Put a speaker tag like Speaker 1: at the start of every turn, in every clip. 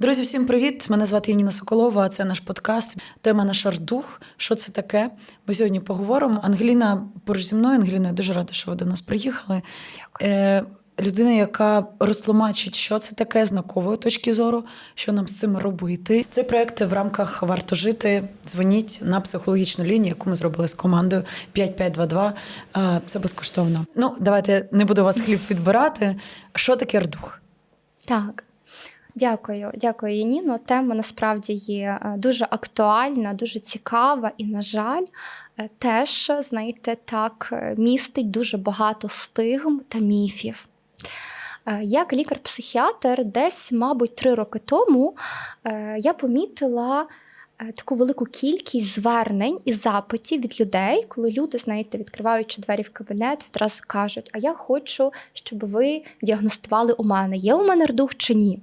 Speaker 1: Друзі, всім привіт! Мене звати Яніна Соколова. Це наш подкаст. Тема наш ардух. Що це таке? Ми сьогодні поговоримо. Ангеліна поруч зі мною. Ангеліна, я дуже рада, що ви до нас приїхали.
Speaker 2: Дякую.
Speaker 1: Е, людина, яка розтлумачить, що це таке з наукової точки зору, що нам з цим робити. Цей проект в рамках варто жити. Дзвоніть на психологічну лінію, яку ми зробили з командою 5522. Е, Це безкоштовно. Ну, давайте не буду вас хліб відбирати. Що таке ардух?
Speaker 2: Так. Дякую, дякую, Яніно. Тема насправді є е, дуже актуальна, дуже цікава і, на жаль, е, теж, знаєте, так е, містить дуже багато стигм та міфів. Як лікар-психіатр, десь, мабуть, три роки тому я помітила таку велику кількість звернень і запитів від людей, коли люди, знаєте, відкриваючи двері в кабінет, відразу кажуть: А я хочу, щоб ви діагностували у мене, є у мене рдух чи ні.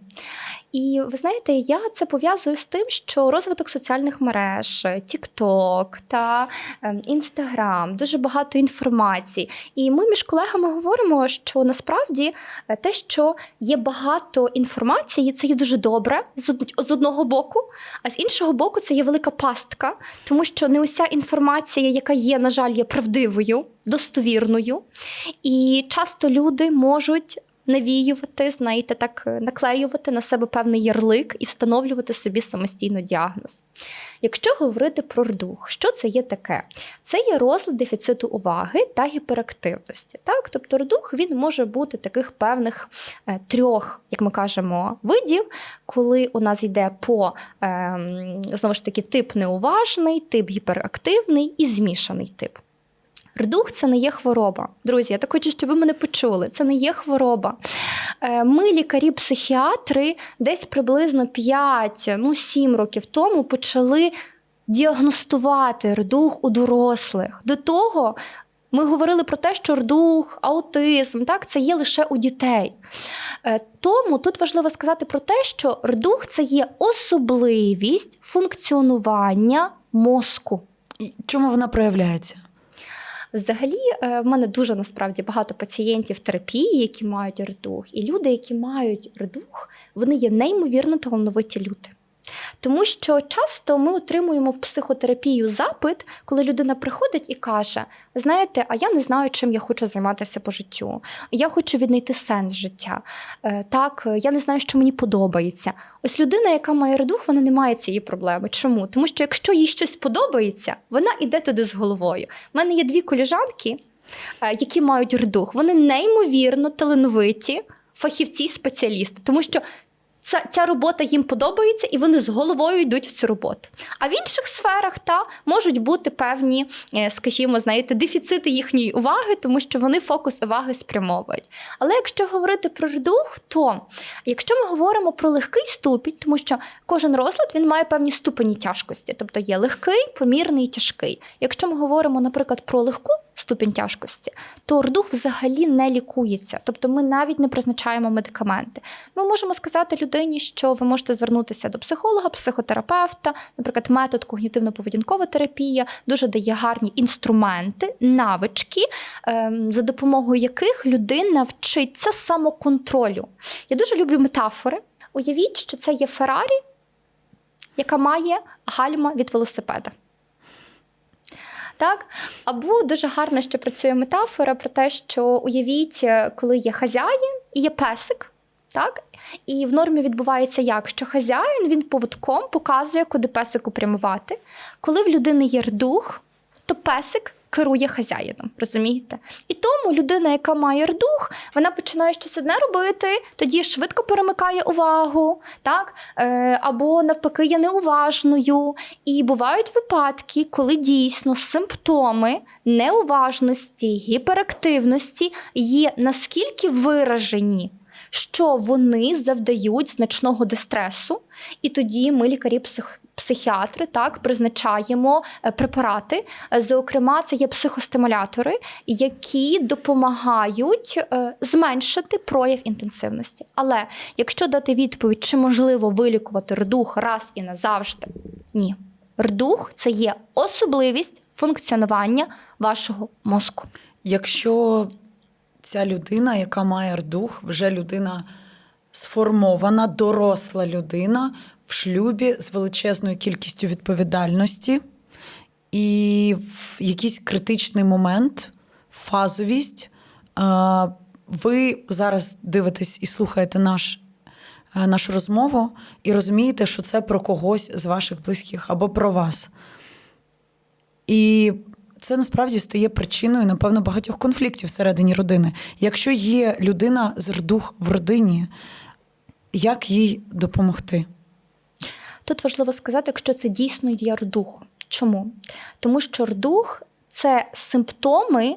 Speaker 2: І ви знаєте, я це пов'язую з тим, що розвиток соціальних мереж, TikTok та ем, Instagram, дуже багато інформації. І ми між колегами говоримо, що насправді е, те, що є багато інформації, це є дуже добре з одного боку, а з іншого боку, це є велика пастка, тому що не уся інформація, яка є, на жаль, є правдивою, достовірною. І часто люди можуть навіювати, знаєте, так е, наклеювати на себе певний ярлик і встановлювати собі самостійно діагноз. Якщо говорити про рдух, що це є таке? Це є розлад дефіциту уваги та гіперактивності. Так? Тобто рдух він може бути таких певних е, трьох, як ми кажемо, видів, коли у нас йде по ем, знову ж таки тип неуважний, тип гіперактивний і змішаний тип. Рдух це не є хвороба. Друзі, я так хочу, щоб ви мене почули. Це не є хвороба. Е, Ми, лікарі-психіатри, десь приблизно 5, ну 7 років тому почали діагностувати рдух у дорослих. До того ми говорили про те, що рдух, аутизм, так, це є лише у дітей. Е, Тому тут важливо сказати про те, що рдух це є особливість функціонування мозку.
Speaker 1: І Чому вона проявляється?
Speaker 2: Взагалі, е, в мене дуже насправді багато пацієнтів терапії, які мають рдух, і люди, які мають рдух, вони є неймовірно талановиті люди. Тому що часто ми отримуємо в психотерапію запит, коли людина приходить і каже: знаєте, а я не знаю, чим я хочу займатися по життю. Я хочу віднайти сенс життя. Е, Так, я не знаю, що мені подобається. Ось людина, яка має редух, вона не має цієї проблеми. Чому? Тому що якщо їй щось подобається, вона йде туди з головою. У мене є дві коліжанки, е, які мають редух. Вони неймовірно талановиті фахівці, спеціалісти, тому що. Ця, ця робота їм подобається, і вони з головою йдуть в цю роботу. А в інших сферах та можуть бути певні, е, скажімо, знаєте, дефіцити їхньої уваги, тому що вони фокус уваги спрямовують. Але якщо говорити про рдух, то якщо ми говоримо про легкий ступінь, тому що кожен розлад він має певні ступені тяжкості, тобто є легкий, помірний тяжкий. Якщо ми говоримо, наприклад, про легку ступінь тяжкості, то рдух взагалі не лікується, тобто ми навіть не призначаємо медикаменти. Ми можемо сказати людині, що ви можете звернутися до психолога, психотерапевта, наприклад, метод когнітивно-поведінкова терапія дуже дає гарні інструменти, навички, ем, за допомогою яких людина вчиться самоконтролю. Я дуже люблю метафори. Уявіть, що це є Феррарі, яка має гальма від велосипеда. Так? Або дуже гарно ще працює метафора про те, що уявіть, е, коли є хазяїн і є песик. Так? І в нормі відбувається як? Що хазяїн він поводком показує, куди песику прямувати. Коли в людини є рдух, то песик керує хазяїном, розумієте? І тому людина, яка має рдух, вона починає щось одне робити, тоді швидко перемикає увагу, так? Е, або навпаки є неуважною. І бувають випадки, коли дійсно симптоми неуважності, гіперактивності є наскільки виражені, що вони завдають значного дистресу, і тоді ми, лікарі. Психіатри так призначаємо е, препарати. Е, Зокрема, це є психостимулятори, які допомагають е, зменшити прояв інтенсивності. Але якщо дати відповідь, чи можливо вилікувати рдух раз і назавжди, ні. Рдух це є особливість функціонування вашого мозку.
Speaker 1: Якщо ця людина, яка має рдух, вже людина сформована доросла людина в шлюбі з величезною кількістю відповідальності, і в якийсь критичний момент, фазовість. е, Ви зараз дивитесь і слухаєте наш, е, нашу розмову і розумієте, що це про когось з ваших близьких або про вас. І це насправді стає причиною, напевно, багатьох конфліктів всередині родини. Якщо є людина з рдух в родині, як їй допомогти?
Speaker 2: Тут важливо сказати, якщо це дійсно є рдух. Чому? Тому що рдух це симптоми,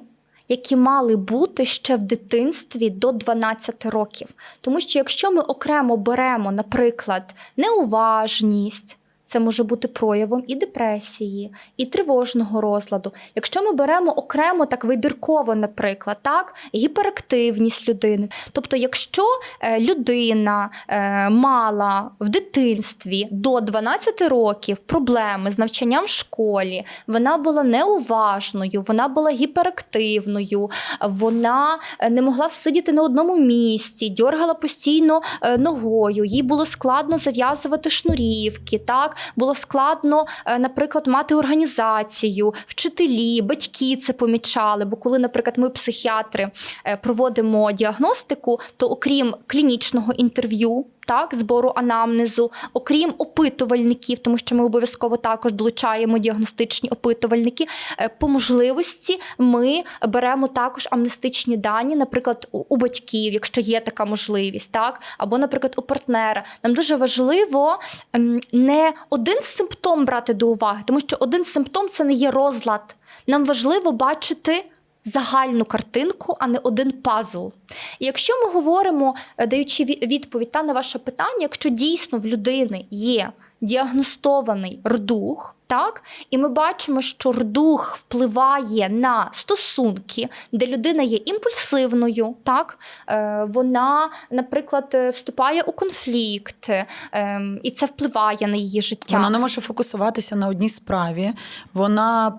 Speaker 2: які мали бути ще в дитинстві до 12 років. Тому що якщо ми окремо беремо, наприклад, неуважність. Це може бути проявом і депресії, і тривожного розладу. Якщо ми беремо окремо так вибірково, наприклад, так, гіперактивність людини. Тобто, якщо е, людина е, мала в дитинстві до 12 років проблеми з навчанням в школі, вона була неуважною, вона була гіперактивною, вона е, не могла всидіти на одному місці, дьоргала постійно ногою, їй було складно зав'язувати шнурівки, так було складно, е, наприклад, мати організацію, вчителі, батьки це помічали. Бо коли, наприклад, ми, психіатри, е, проводимо діагностику, то окрім клінічного інтерв'ю. Так, збору анамнезу, окрім опитувальників, тому що ми обов'язково також долучаємо діагностичні опитувальники. е, По можливості ми беремо також амнестичні дані, наприклад, у батьків, якщо є така можливість, так або, наприклад, у партнера. Нам дуже важливо ем, не один симптом брати до уваги, тому що один симптом це не є розлад. Нам важливо бачити загальну картинку, а не один пазл. І якщо ми говоримо, е, даючи ві- відповідь та на ваше питання, якщо дійсно в людини є діагностований рдух, так, і ми бачимо, що рдух впливає на стосунки, де людина є імпульсивною, так, е, вона, наприклад, е, вступає у конфлікт, е, і це впливає на її життя.
Speaker 1: Вона не може фокусуватися на одній справі. Вона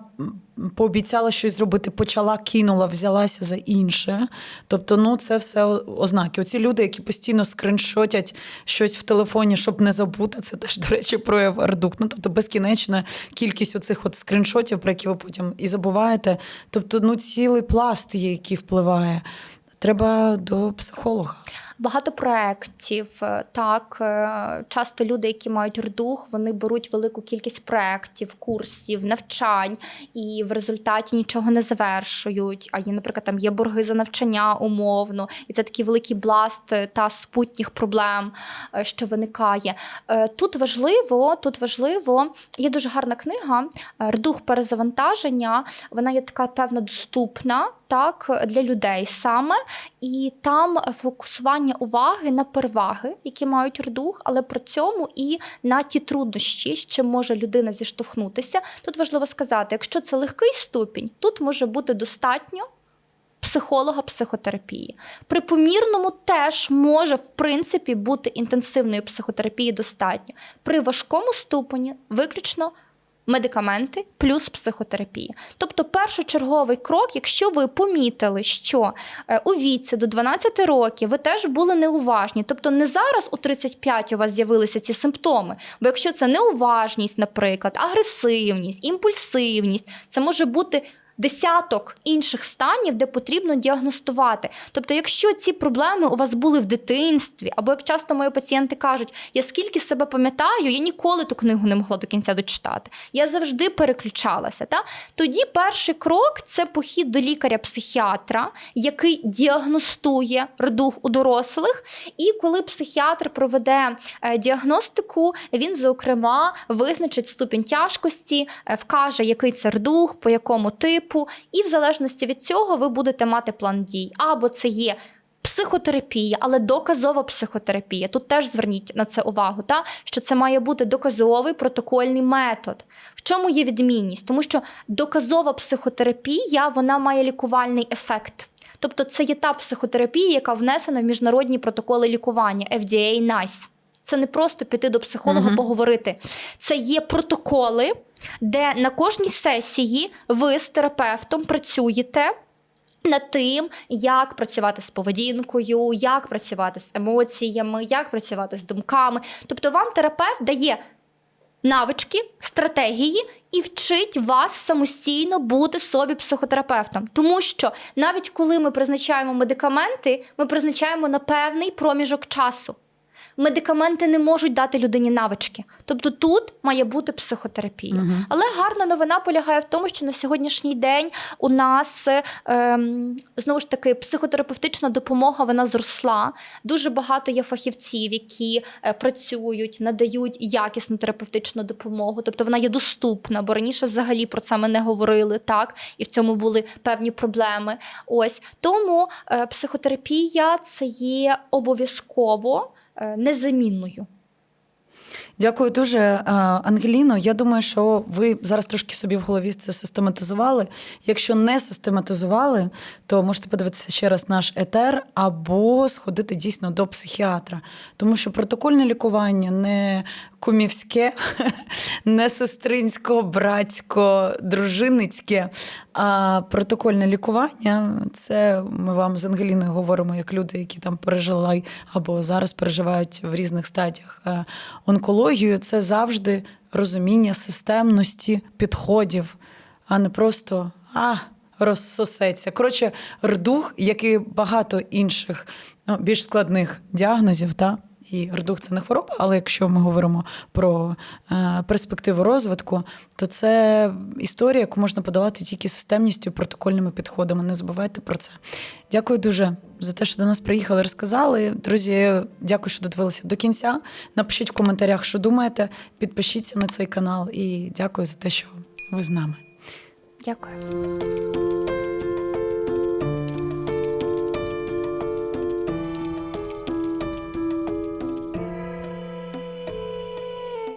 Speaker 1: пообіцяла щось зробити, почала, кинула, взялася за інше. Тобто, ну це все ознаки. Оці люди, які постійно скриншотять щось в телефоні, щоб не забути, це теж, до речі, прояв ардук. Ну, тобто безкінечна кількість оцих от скріншотів, про які ви потім і забуваєте. Тобто, ну цілий пласт є, який впливає. Треба до психолога.
Speaker 2: Багато проєктів. е, Так, е, часто люди, які мають рдух, вони беруть велику кількість проєктів, курсів, навчань і в результаті нічого не завершують. А є, наприклад, там є борги за навчання умовно, і це такий великий бласт е, та спутніх проблем, що виникає. Тут важливо, тут важливо, є дуже гарна книга Рдух перезавантаження. Вона є така певно доступна так для людей саме. І там фокусування уваги на переваги, які мають рдух, але при цьому і на ті труднощі, з чим може людина зіштовхнутися. Тут важливо сказати, якщо це легкий ступінь, тут може бути достатньо. Психолога психотерапії. При помірному теж може, в принципі, бути інтенсивної психотерапії достатньо. При важкому ступені виключно медикаменти плюс психотерапія. Тобто, першочерговий крок, якщо ви помітили, що е, у віці до 12 років ви теж були неуважні, тобто не зараз у 35 у вас з'явилися ці симптоми. Бо якщо це неуважність, наприклад, агресивність, імпульсивність, це може бути. Десяток інших станів, де потрібно діагностувати. Тобто, якщо ці проблеми у вас були в дитинстві, або як часто мої пацієнти кажуть, я скільки себе пам'ятаю, я ніколи ту книгу не могла до кінця дочитати. Я завжди переключалася. Та? Тоді перший крок це похід до лікаря-психіатра, який діагностує рдух у дорослих. І коли психіатр проведе е, діагностику, він, зокрема, визначить ступінь тяжкості, е, вкаже, який це рдух, по якому типу, і в залежності від цього ви будете мати план дій. Або це є. Психотерапія, але доказова психотерапія. Тут теж зверніть на це увагу, та що це має бути доказовий протокольний метод. В чому є відмінність? Тому що доказова психотерапія вона має лікувальний ефект. Тобто це є та психотерапія, яка внесена в міжнародні протоколи лікування FDA NICE. Це не просто піти до психолога
Speaker 1: Мгм.
Speaker 2: поговорити. Це є протоколи, де на кожній сесії ви з терапевтом працюєте Над тим, як працювати з поведінкою, як працювати з емоціями, як працювати з думками. Тобто, вам терапевт дає навички, стратегії і вчить вас самостійно бути собі психотерапевтом. Тому що навіть коли ми призначаємо медикаменти, ми призначаємо на певний проміжок часу. Медикаменти не можуть дати людині навички. Тобто тут має бути психотерапія.
Speaker 1: Мгм.
Speaker 2: Але гарна новина полягає в тому, що на сьогоднішній день у нас ем, знову ж таки психотерапевтична допомога вона зросла. Дуже багато є фахівців, які е, працюють, надають якісну терапевтичну допомогу. Тобто вона є доступна, бо раніше взагалі про це ми не говорили, так і в цьому були певні проблеми. Ось тому е, психотерапія це є обов'язково незамінною.
Speaker 1: Дякую дуже, е, Ангеліно. Я думаю, що ви зараз трошки собі в голові це систематизували. Якщо не систематизували, то можете подивитися ще раз наш етер або сходити дійсно до психіатра. Тому що протокольне лікування не кумівське, не сестринсько, братсько, дружиницьке. А протокольне лікування це ми вам з Ангеліною говоримо як люди, які там пережили або зараз переживають в різних стадіях е, онкологію. Це завжди розуміння системності підходів, а не просто а. Розсосеться. Коротше, рдух, як і багато інших ну, більш складних діагнозів, та? І рдух це не хвороба, але якщо ми говоримо про е, перспективу розвитку, то це історія, яку можна подолати тільки системністю, протокольними підходами. Не забувайте про це. Дякую дуже за те, що до нас приїхали, розказали. Друзі, дякую, що додивилися до кінця. Напишіть в коментарях, що думаєте. Підпишіться на цей канал і дякую за те, що ви з нами.
Speaker 2: Дякую.